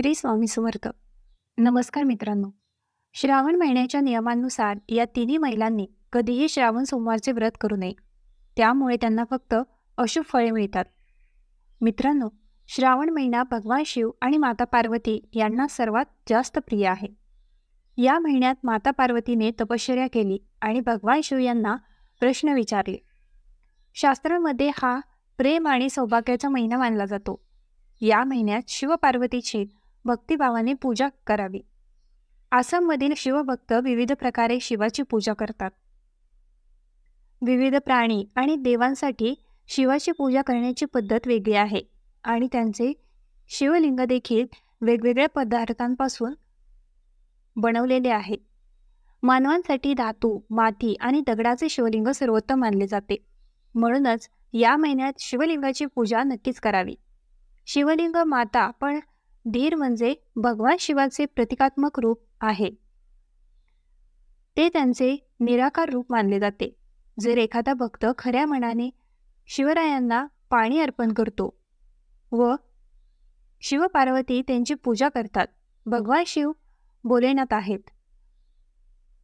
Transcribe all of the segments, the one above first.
श्री स्वामी समर्थ. नमस्कार मित्रांनो. श्रावण महिन्याच्या नियमांनुसार या तिन्ही महिलांनी कधीही श्रावण सोमवारचे व्रत करू नये. त्यामुळे त्यांना फक्त अशुभ फळे मिळतात. मित्रांनो श्रावण महिना भगवान शिव आणि माता पार्वती यांना सर्वात जास्त प्रिय आहे. या महिन्यात माता पार्वतीने तपश्चर्या केली आणि भगवान शिव यांना प्रश्न विचारले. शास्त्रामध्ये हा प्रेम आणि सौभाग्याचा महिना मानला जातो. या महिन्यात शिवपार्वतीची भक्तिभावाने पूजा करावी. आसाममधील शिवभक्त विविध प्रकारे शिवाची पूजा करतात. विविध प्राणी आणि देवांसाठी शिवाची पूजा करण्याची पद्धत वेगळी आहे आणि त्यांचे शिवलिंग देखील वेगवेगळ्या पदार्थांपासून बनवलेले आहे. मानवांसाठी धातू माती आणि दगडाचे शिवलिंग सर्वोत्तम मानले जाते. म्हणूनच या महिन्यात शिवलिंगाची पूजा नक्कीच करावी. शिवलिंग माता पण धीर म्हणजे भगवान शिवाचे प्रतिकात्मक रूप आहे. ते त्यांचे निराकार रूप मानले जाते. जर एखादा भक्त खऱ्या मनाने शिवरायांना पाणी अर्पण करतो व शिवपार्वती त्यांची पूजा करतात भगवान शिव बोलेनात आहेत.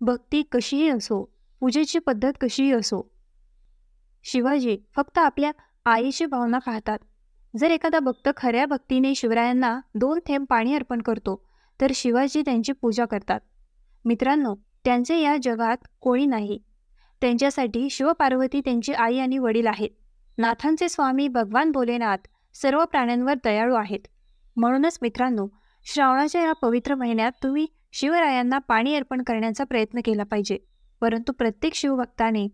भक्ती कशीही असो पूजेची पद्धत कशीही असो शिवाजी फक्त आपल्या आईची भावना पाहतात. जर एखादा भक्त खऱ्या भक्तीने शिवरायांना दोन थेंब पाणी अर्पण करतो तर शिवाजी त्यांची पूजा करतात. मित्रांनो त्यांचे या जगात कोणी नाही. त्यांच्यासाठी शिवपार्वती त्यांची आई आणि वडील आहेत. नाथांचे स्वामी भगवान भोलेनाथ सर्व प्राण्यांवर दयाळू आहेत. म्हणूनच मित्रांनो श्रावणाच्या या पवित्र महिन्यात तुम्ही शिवरायांना पाणी अर्पण करण्याचा प्रयत्न केला पाहिजे. परंतु प्रत्येक शिवभक्ताने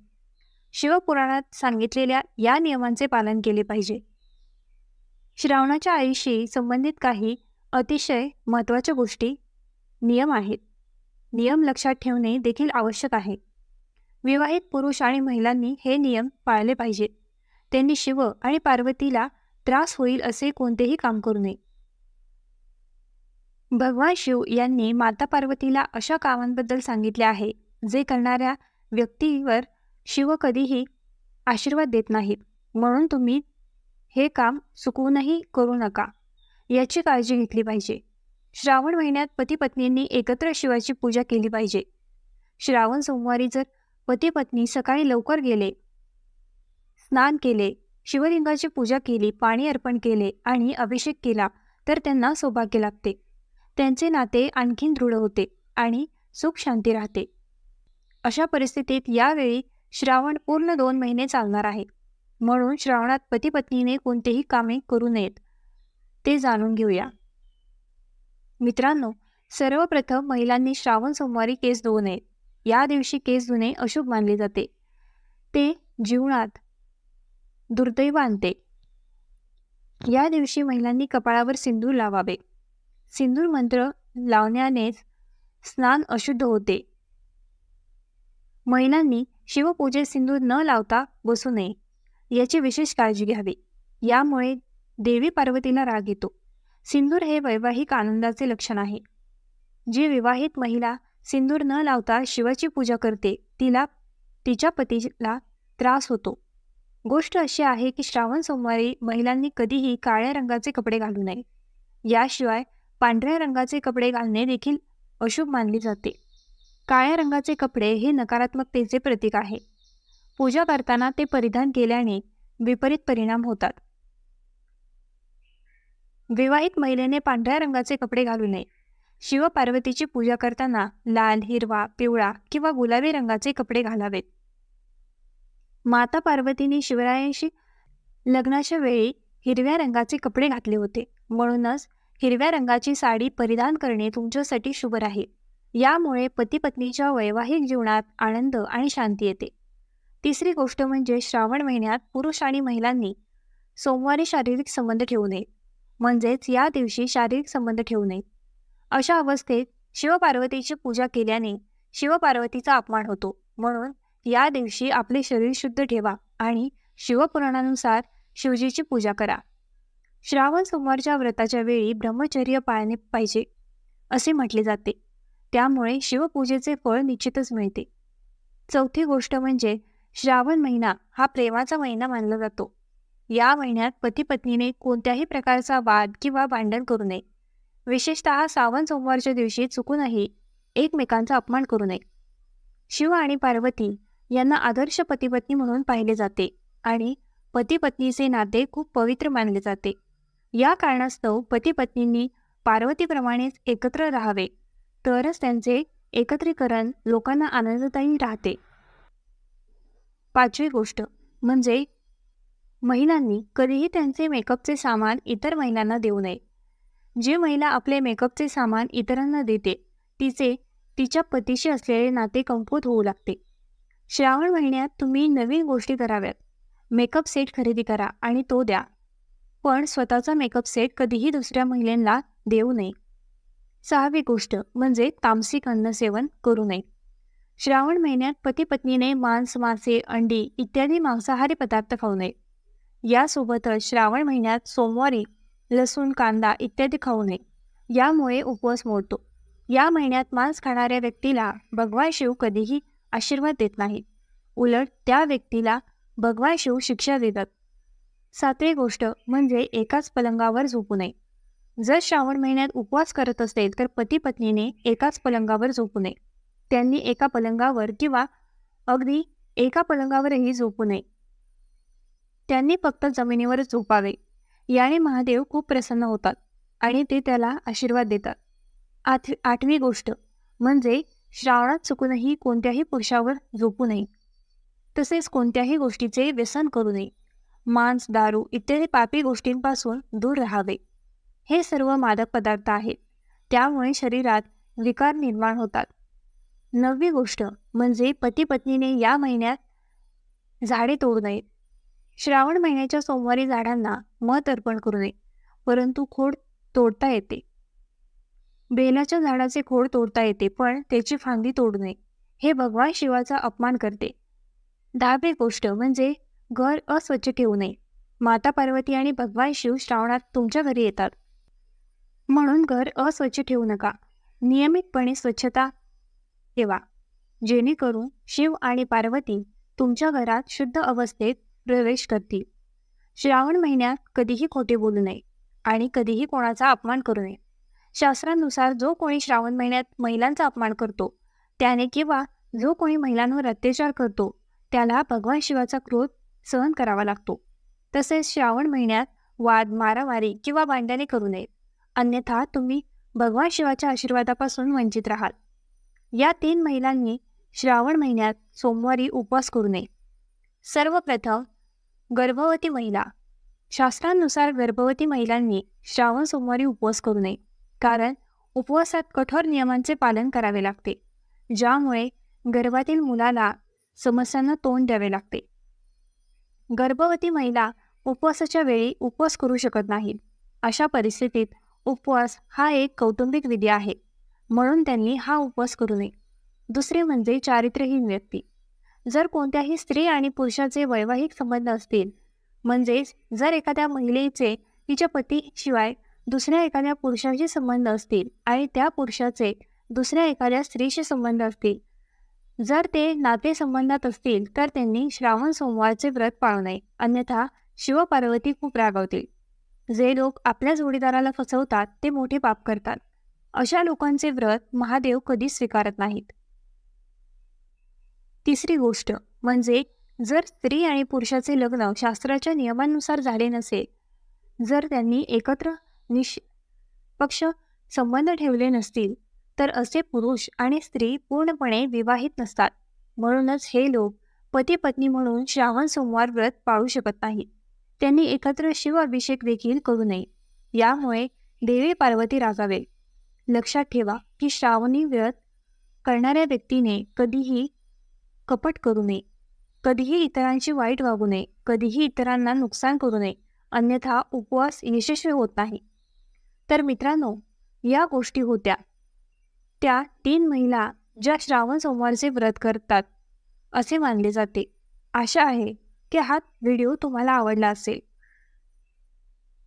शिवपुराणात सांगितलेल्या या नियमांचे पालन केले पाहिजे. श्रावणाच्या आईशी संबंधित काही अतिशय महत्त्वाच्या गोष्टी नियम आहेत. नियम लक्षात ठेवणे देखील आवश्यक आहे. विवाहित पुरुष आणि महिलांनी हे नियम पाळले पाहिजेत. त्यांनी शिव आणि पार्वतीला त्रास होईल असे कोणतेही काम करू नये. भगवान शिव यांनी माता पार्वतीला अशा कामांबद्दल सांगितले आहे जे करणाऱ्या व्यक्तीवर शिव कधीही आशीर्वाद देत नाहीत. म्हणून तुम्ही हे काम चुकवूनही करू नका. याची काळजी घेतली पाहिजे. श्रावण महिन्यात पती पत्नींनी एकत्र शिवाची पूजा केली पाहिजे. श्रावण सोमवारी जर पती पत्नी सकाळी लवकर गेले स्नान केले शिवलिंगाची पूजा केली पाणी अर्पण केले आणि अभिषेक केला तर त्यांना सौभाग्य लाभते. त्यांचे नाते आणखीन दृढ होते आणि सुख शांती राहते. अशा परिस्थितीत यावेळी श्रावण पूर्ण दोन महिने चालणार आहे. म्हणून श्रावणात पती पत्नीने कोणतेही कामे करू नयेत. ते जाणून घेऊया. मित्रांनो सर्वप्रथम महिलांनी श्रावण सोमवारी केस धुवू नयेत या दिवशी केस धुणे अशुभ मानले जाते. ते जीवनात दुर्दैव आणते. या दिवशी महिलांनी कपाळावर सिंदूर लावावे. सिंदूर मंत्र लावण्यानेच स्नान अशुद्ध होते. महिलांनी शिवपूजेत सिंदूर न लावता बसू नये. याची विशेष काळजी घ्यावी. यामुळे देवी पार्वतीला राग येतो. सिंदूर हे वैवाहिक आनंदाचे लक्षण आहे. जी विवाहित महिला सिंदूर न लावता शिवाची पूजा करते तिला तिच्या पतीला त्रास होतो. गोष्ट अशी आहे की श्रावण सोमवारी महिलांनी कधीही काळ्या रंगाचे कपडे घालू नये. याशिवाय पांढऱ्या रंगाचे कपडे घालणे देखील अशुभ मानले जाते. काळ्या रंगाचे कपडे हे नकारात्मकतेचे प्रतीक आहे. पूजा करताना ते परिधान केल्याने विपरीत परिणाम होतात. विवाहित महिलेने पांढऱ्या रंगाचे कपडे घालू नये. शिव पार्वतीची पूजा करताना लाल हिरवा पिवळा किंवा गुलाबी रंगाचे कपडे घालावेत. माता पार्वतीने शिवरायांशी लग्नाच्या वेळी हिरव्या रंगाचे कपडे घातले होते. म्हणूनच हिरव्या रंगाची साडी परिधान करणे तुमच्यासाठी शुभ राहील. यामुळे पती पत्नीच्या वैवाहिक जीवनात आनंद आणि शांती येते. तिसरी गोष्ट म्हणजे श्रावण महिन्यात पुरुष आणि महिलांनी सोमवारी शारीरिक संबंध ठेवू नये. म्हणजेच या दिवशी शारीरिक संबंध ठेवू नये. अशा अवस्थेत शिवपार्वतीची पूजा केल्याने शिवपार्वतीचा अपमान होतो. म्हणून या दिवशी आपले शरीर शुद्ध ठेवा आणि शिवपुराणानुसार शिवजीची पूजा करा. श्रावण सोमवारच्या व्रताच्या वेळी ब्रह्मचर्य पाळणे पाहिजे असे म्हटले जाते. त्यामुळे शिवपूजेचे फळ निश्चितच मिळते. चौथी गोष्ट म्हणजे श्रावण महिना हा प्रेमाचा महिना मानला जातो. या महिन्यात पती पत्नीने कोणत्याही प्रकारचा वाद किंवा भांडण करू नये. विशेषतः सावन सोमवारच्या दिवशी चुकूनही एकमेकांचा अपमान करू नये. शिव आणि पार्वती यांना आदर्श पतीपत्नी म्हणून पाहिले जाते आणि पती पत्नीचे नाते खूप पवित्र मानले जाते. या कारणास्तव पती पत्नींनी पार्वतीप्रमाणेच एकत्र राहावे तरच त्यांचे एकत्रीकरण लोकांना आनंददायी राहते. पाचवी गोष्ट म्हणजे महिलांनी कधीही त्यांचे मेकअपचे सामान इतर महिलांना देऊ नये. जी महिला आपले मेकअपचे सामान इतरांना देते तिचे तिच्या पतीशी असलेले नाते कमकुवत होऊ लागते. श्रावण महिन्यात तुम्ही नवीन गोष्टी कराव्यात. मेकअप सेट खरेदी करा आणि तो द्या. पण स्वतःचा मेकअप सेट कधीही दुसऱ्या महिलांना देऊ नये. सहावी गोष्ट म्हणजे तामसिक अन्न सेवन करू नये. श्रावण महिन्यात पती पत्नीने मांस मासे अंडी इत्यादी मांसाहारी पदार्थ खाऊ नये. यासोबतच श्रावण महिन्यात सोमवारी लसूण कांदा इत्यादी खाऊ नये. यामुळे उपवास मोडतो. या महिन्यात मांस खाणाऱ्या व्यक्तीला भगवान शिव कधीही आशीर्वाद देत नाहीत. उलट त्या व्यक्तीला भगवान शिव शिक्षा देतात. सातवी गोष्ट म्हणजे एकाच पलंगावर झोपू नये. जर श्रावण महिन्यात उपवास करत असेल तर पती पत्नीने एकाच पलंगावर झोपू नये. त्यांनी एका पलंगावर किंवा अगदी एका पलंगावरही झोपू नये. त्यांनी फक्त जमिनीवर झोपावे. याने महादेव खूप प्रसन्न होतात आणि ते त्याला आशीर्वाद देतात. आठ आठवी गोष्ट म्हणजे श्रावणात चुकूनही कोणत्याही पुरुषावर झोपू नये. तसेच कोणत्याही गोष्टीचे व्यसन करू नये. मांस दारू इत्यादी पापी गोष्टींपासून दूर राहावे. हे सर्व मादक पदार्थ आहेत. त्यामुळे शरीरात विकार निर्माण होतात. नववी गोष्ट म्हणजे पती पत्नीने या महिन्यात झाडे तोडू नयेत श्रावण महिन्याच्या सोमवारी झाडांना मत अर्पण करू नये परंतु खोड तोडता येते. बेलाच्या झाडाचे खोड तोडता येते पण त्याची फांदी तोडू नये. हे भगवान शिवाचा अपमान करते. दहावी गोष्ट म्हणजे घर अस्वच्छ ठेवू नये. माता पार्वती आणि भगवान शिव श्रावणात तुमच्या घरी येतात. म्हणून घर अस्वच्छ ठेवू नका. नियमितपणे स्वच्छता ठेवा. जेणेकरून शिव आणि पार्वती तुमच्या घरात शुद्ध अवस्थेत प्रवेश करतील. श्रावण महिन्यात कधीही खोटे बोलू नये आणि कधीही कोणाचा अपमान करू नये. शास्त्रानुसार जो कोणी श्रावण महिन्यात महिलांचा अपमान करतो त्याने किंवा जो कोणी महिलांवर अत्याचार करतो त्याला भगवान शिवाचा क्रोध सहन करावा लागतो. तसेच श्रावण महिन्यात वाद मारामारी किंवा भांडणे करू नये. अन्यथा तुम्ही भगवान शिवाच्या आशीर्वादापासून वंचित राहाल. या तीन महिलांनी श्रावण महिन्यात सोमवारी उपवास करू नये. सर्वप्रथम गर्भवती महिला. शास्त्रांनुसार गर्भवती महिलांनी श्रावण सोमवारी उपवास करू नये. कारण उपवासात कठोर नियमांचे पालन करावे लागते. ज्यामुळे गर्भातील मुलाला समस्यांना तोंड द्यावे लागते. गर्भवती महिला उपवासाच्या वेळी उपवास करू शकत नाहीत. अशा परिस्थितीत उपवास हा एक कौटुंबिक विधी आहे. म्हणून त्यांनी हा उपवास करू नये. दुसरे म्हणजे चारित्र्यहीन व्यक्ती. जर कोणत्याही स्त्री आणि पुरुषाचे वैवाहिक संबंध असतील म्हणजेच जर एखाद्या महिलेचे तिच्या पतीशिवाय दुसऱ्या एखाद्या पुरुषाशी संबंध असतील आणि त्या पुरुषाचे दुसऱ्या एखाद्या स्त्रीशी संबंध असतील जर ते नातेसंबंधात असतील तर त्यांनी श्रावण सोमवारचे व्रत पाळू नये. अन्यथा शिवपार्वती खूप रागवतील. जे लोक आपल्या जोडीदाराला फसवतात ते मोठे पाप करतात. अशा लोकांचे व्रत महादेव कधीच स्वीकारत नाहीत. तिसरी गोष्ट म्हणजे जर स्त्री आणि पुरुषाचे लग्न शास्त्राच्या नियमानुसार झाले नसेल जर त्यांनी एकत्र निश पक्ष संबंध ठेवले नसतील तर असे पुरुष आणि स्त्री पूर्णपणे विवाहित नसतात. म्हणूनच हे लोक पती पत्नी म्हणून श्रावण सोमवार व्रत पाळू शकत नाहीत. त्यांनी एकत्र शिव अभिषेक देखील करू नये. यामुळे देवी पार्वती रागावे लक्षात ठेवा की श्रावणी व्रत करणाऱ्या व्यक्तीने कधीही कपट करू नये. कधीही इतरांची वाईट वागू नये. कधीही इतरांना नुकसान करू नये. अन्यथा उपवास यशस्वी होत नाही. तर मित्रांनो या गोष्टी होत्या. त्या तीन महिला ज्या श्रावण सोमवारचे व्रत करतात असे मानले जाते. आशा आहे की हा व्हिडिओ तुम्हाला आवडला असेल.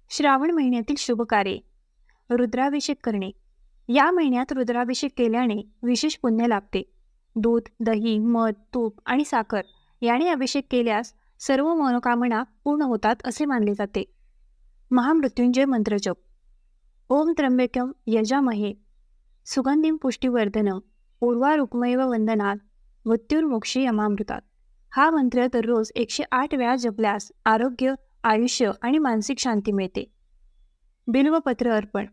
श्रावण महिन्यातील शुभ कार्ये रुद्राभिषेक करणे. या महिन्यात रुद्राभिषेक केल्याने विशेष पुण्य लाभते. दूध दही मध तूप आणि साखर याने अभिषेक केल्यास सर्व मनोकामना पूर्ण होतात असे मानले जाते. महामृत्युंजय मंत्रजप ओम त्र्यंबक्यम यजामहे. सुगंधिम पुष्टीवर्धनम. उर्वा रुक्मैव वंदनात मृत्युर्मोक्षी यमामृतात. हा मंत्र दररोज एकशे आठ वेळा जपल्यास आरोग्य आयुष्य आणि मानसिक शांती मिळते. बिल्वपत्र अर्पण.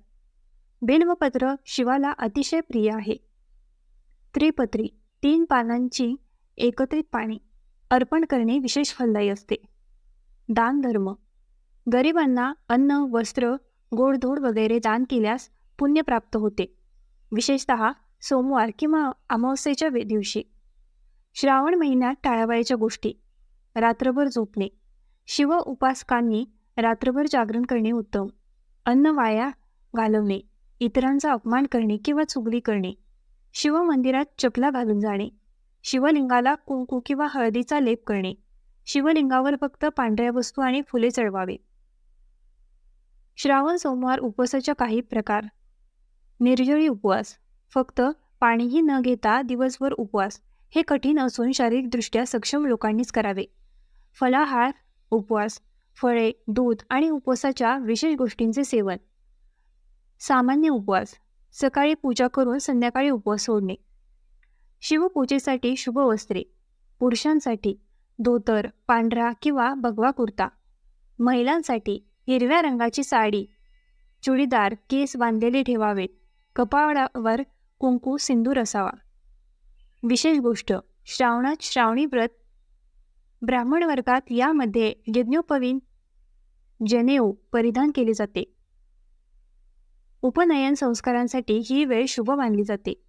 बिल्वपत्र शिवाला अतिशय प्रिय आहे. त्रिपत्री तीन पानांची एकत्रित पाणी अर्पण करणे विशेष फलदायी असते. दान धर्म गरिबांना अन्न वस्त्र गोडधोड वगैरे दान केल्यास पुण्य प्राप्त होते. विशेषत सोमवार किंवा अमावस्येच्या दिवशी. श्रावण महिन्यात टाळावयाच्या गोष्टी रात्रभर झोपणे. शिव उपासकांनी रात्रभर जागरण करणे उत्तम. अन्न वाया घालवणे. इतरांचा अपमान करणे किंवा चुगली करणे. शिव मंदिरात चपला घालून जाणे. शिवलिंगाला कुंकू किंवा हळदीचा लेप करणे. शिवलिंगावर फक्त पांढऱ्या वस्तू आणि फुले चढवावे. श्रावण सोमवार उपवासाच्या काही प्रकार. निर्जळी उपवास. फक्त पाणीही न घेता दिवसभर उपवास. हे कठीण असून शारीरिकदृष्ट्या सक्षम लोकांनीच करावे. फलाहार उपवास. फळे दूध आणि उपवासाच्या विशेष गोष्टींचे सेवन. सामान्य उपवास सकाळी पूजा करून संध्याकाळी उपवास सोडणे. शिवपूजेसाठी शुभ वस्त्रे पुरुषांसाठी धोतर पांढरा किंवा भगवा कुर्ता. महिलांसाठी हिरव्या रंगाची साडी चुडीदार केस बांधलेले ठेवावेत कपाळावर कुंकू सिंदूर असावा. विशेष गोष्ट श्रावणात श्रावणी व्रत ब्राह्मण वर्गात यामध्ये यज्ञोपवीन जनेऊ परिधान केले जाते. उपनयन संस्कारांसाठी ही वेळ शुभ मानली जाते.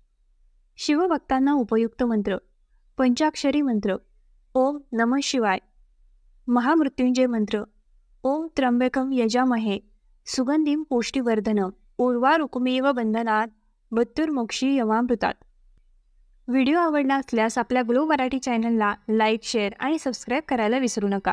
शिवभक्तांना उपयुक्त मंत्र पंचाक्षरी मंत्र ओम नम शिवाय. महामृत्युंजय मंत्र ओम त्र्यंबकम यजामहे सुगंधीम पुष्टीवर्धनम उर्वा रुक्मीव बंधनात बत्तुर्मोक्षी यमामृतात. व्हिडिओ आवडला असल्यास आपल्या ग्लो मराठी चॅनलला लाईक शेअर आणि सबस्क्राईब करायला विसरू नका.